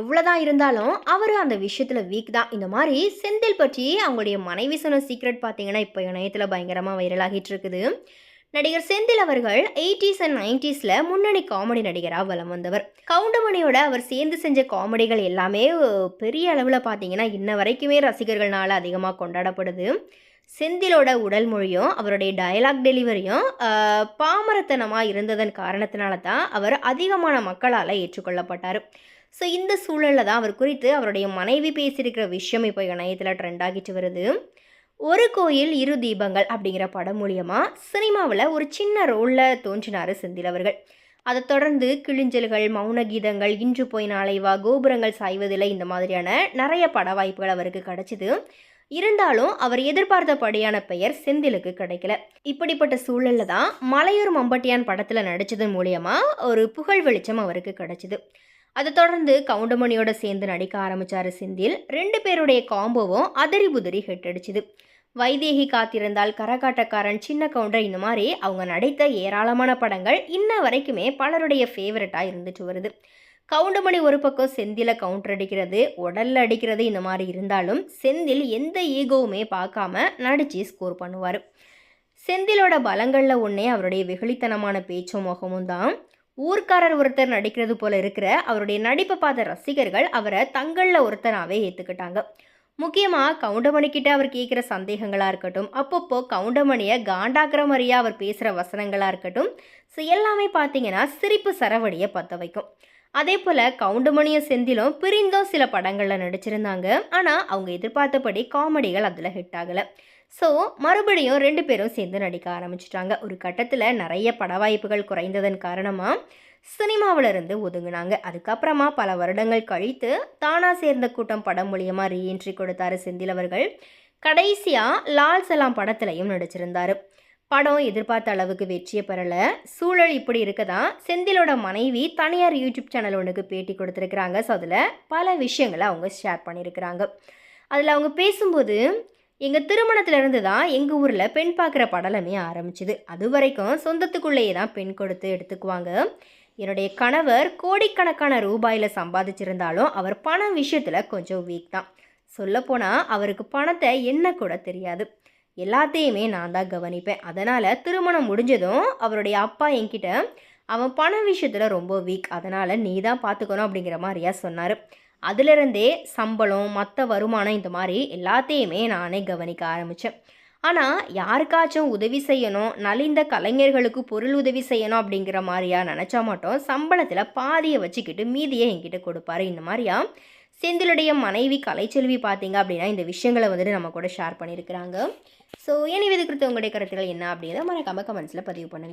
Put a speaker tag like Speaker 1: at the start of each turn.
Speaker 1: எவ்வளோதான் இருந்தாலும் அவர் அந்த விஷயத்தில் வீக் தான். இந்த மாதிரி செந்தில் பற்றி அவங்களுடைய மனைவி சொன்ன சீக்ரெட் பார்த்தீங்கன்னா இப்போ இணையத்தில் பயங்கரமாக வைரலாகிட்டு இருக்குது. நடிகர் செந்தில் அவர்கள் எயிட்டிஸ் அண்ட் நைன்டிஸில் முன்னணி காமெடி நடிகராக வலம் வந்தவர். கவுண்டமணியோட அவர் சேர்ந்து செஞ்ச காமெடிகள் எல்லாமே பெரிய அளவில் பார்த்தீங்கன்னா இன்ன வரைக்குமே ரசிகர்களால் அதிகமாக கொண்டாடப்படுது. செந்திலோட உடல் மொழியும் அவருடைய டயலாக் டெலிவரியும் பாமரத்தனமாக இருந்ததன் காரணத்தினால தான் அவர் அதிகமான மக்களால் ஏற்றுக்கொள்ளப்பட்டார். ஸோ இந்த சூழலில் தான் அவர் குறித்து அவருடைய மனைவி பேசியிருக்கிற விஷயம் இப்போ இணையத்தில் ட்ரெண்ட் ஆகிட்டு வருது. ஒரு கோயில் இரு தீபங்கள் அப்படிங்கிற படம் மூலியமாக சினிமாவில் ஒரு சின்ன ரோலில் தோன்றினார் செந்தில் அவர்கள். அதை தொடர்ந்து கிழிஞ்சல்கள் மௌன கீதங்கள் இன்று போய் நாளை வா கோபுரங்கள் சாய்வதில்லை இந்த மாதிரியான நிறைய பட வாய்ப்புகள் அவருக்கு கிடைச்சிது. இருந்தாலும் அவர் எதிர்பார்த்தபடியான பெயர் செந்திலுக்கு கிடைக்கல. இப்படிப்பட்ட சூழலில் தான் மலையூர் மம்பட்டியான் படத்தில் நடித்ததன் மூலியமாக ஒரு புகழ் வெளிச்சம் அவருக்கு கிடைச்சிது. அதை தொடர்ந்து கவுண்டமணியோட சேர்ந்து நடிக்க ஆரம்பிச்சாரு செந்தில். ரெண்டு பேருடைய காம்போவும் அதரி புதறி ஹிட் அடிச்சுது. வைதேகி காத்திருந்தால் கரகாட்டக்காரன் சின்ன கவுண்டர் இந்த மாதிரி அவங்க நடித்த ஏராளமான படங்கள் இன்ன வரைக்குமே பலருடைய ஃபேவரட்டாக இருந்துட்டு வருது கவுண்டமணி ஒரு பக்கம் செந்தில கவுண்டர் அடிக்கிறது உடல்ல அடிக்கிறது இந்த மாதிரி இருந்தாலும் செந்தில் எந்த ஈகோவுமே பார்க்காம நடிச்சு ஸ்கோர் பண்ணுவார். செந்திலோட பலங்களில் ஒன்றே அவருடைய வெகுளித்தனமான பேச்சும் முகமும் தான். ஊர்க்காரர் ஒருத்தர் நடிக்கிறது போல இருக்கிற அவருடைய நடிப்பை பார்த்த ரசிகர்கள் அவரை தங்களில் ஒருத்தராகவே ஏற்றுக்கிட்டாங்க முக்கியமாக கவுண்டமணிக்கிட்ட அவர் கேட்குற சந்தேகங்களாக இருக்கட்டும் அப்பப்போ கவுண்டமணியை காண்டாக்குற மாதிரியாக அவர் பேசுகிற வசனங்களாக இருக்கட்டும் ஸோ எல்லாமே பார்த்தீங்கன்னா சிரிப்பு சரவடியை பற்ற வைக்கும். அதே போல் கவுண்டமணியும் செந்திலும் பிரிந்தும் சில படங்களில் நடிச்சிருந்தாங்க. ஆனால் அவங்க எதிர்பார்த்தபடி காமெடிகள் அதில் ஹிட் ஆகலை. ஸோ மறுபடியும் ரெண்டு பேரும் சேர்ந்து நடிக்க ஆரம்பிச்சிட்டாங்க. ஒரு கட்டத்தில் நிறைய பட வாய்ப்புகள் குறைந்ததன் காரணமாக சினிமாவிலிருந்து ஒதுங்கினாங்க. அதுக்கப்புறமா பல வருடங்கள் கழித்து தானா சேர்ந்த கூட்டம் படம் மூலியமாக ரீஎன்ட்ரி கொடுத்தாரு செந்தில் அவர்கள் கடைசியாக லால் சலாம் படத்துலையும் நடிச்சிருந்தார். படம் எதிர்பார்த்த அளவுக்கு வெற்றியை பெறலை. சூழல் இப்படி இருக்க தான் செந்திலோட மனைவி தனியார் யூடியூப் சேனல் ஒன்றுக்கு பேட்டி கொடுத்துருக்குறாங்க. ஸோ அதில் பல விஷயங்களை அவங்க ஷேர் பண்ணியிருக்கிறாங்க. அதில் அவங்க பேசும்போது எங்கள் திருமணத்திலிருந்து தான் எங்கள் ஊரில் பெண் பார்க்குற படலமே ஆரம்பிச்சுது. அது வரைக்கும் சொந்தத்துக்குள்ளேயே தான் பெண் கொடுத்து எடுத்துக்குவாங்க. என்னுடைய கணவர் கோடிக்கணக்கான ரூபாயில் சம்பாதிச்சிருந்தாலும் அவர் பண விஷயத்தில் கொஞ்சம் வீக் தான். சொல்லப்போனால் அவருக்கு பணத்தை என்ன கூட தெரியாது. எல்லாத்தையுமே நான் தான் கவனிப்பேன். அதனால் திருமணம் முடிஞ்சதும் அவருடைய அப்பா என்கிட்ட அவன் பண விஷயத்தில் ரொம்ப வீக் அதனால் நீ தான் பார்த்துக்கணும் அப்படிங்கிற மாதிரியா சொன்னார். அதிலிருந்தே சம்பளம் மற்ற வருமானம் இந்த மாதிரி எல்லாத்தையுமே நானே கவனிக்க ஆரம்பித்தேன் ஆனால் யாருக்காச்சும் உதவி செய்யணும் நலிந்த கலைஞர்களுக்கு பொருள் உதவி செய்யணும் அப்படிங்கிற மாதிரியா நினச்சா மட்டும் சம்பளத்தில் பாதியை வச்சுக்கிட்டு மீதியை என்கிட்ட கொடுப்பாரு. இந்த மாதிரியா? செந்திலுடைய மனைவி கலைச்செல்வி பார்த்தீங்க அப்படின்னா இந்த விஷயங்களை வந்துட்டு நம்ம கூட ஷேர் பண்ணியிருக்கிறாங்க ஸோ எனவே இது குறித்து உங்களுடைய கருத்துக்கள் என்ன அப்படிங்கிறத மறக்காமல் கமெண்ட்ஸில் பதிவு பண்ணுங்கள்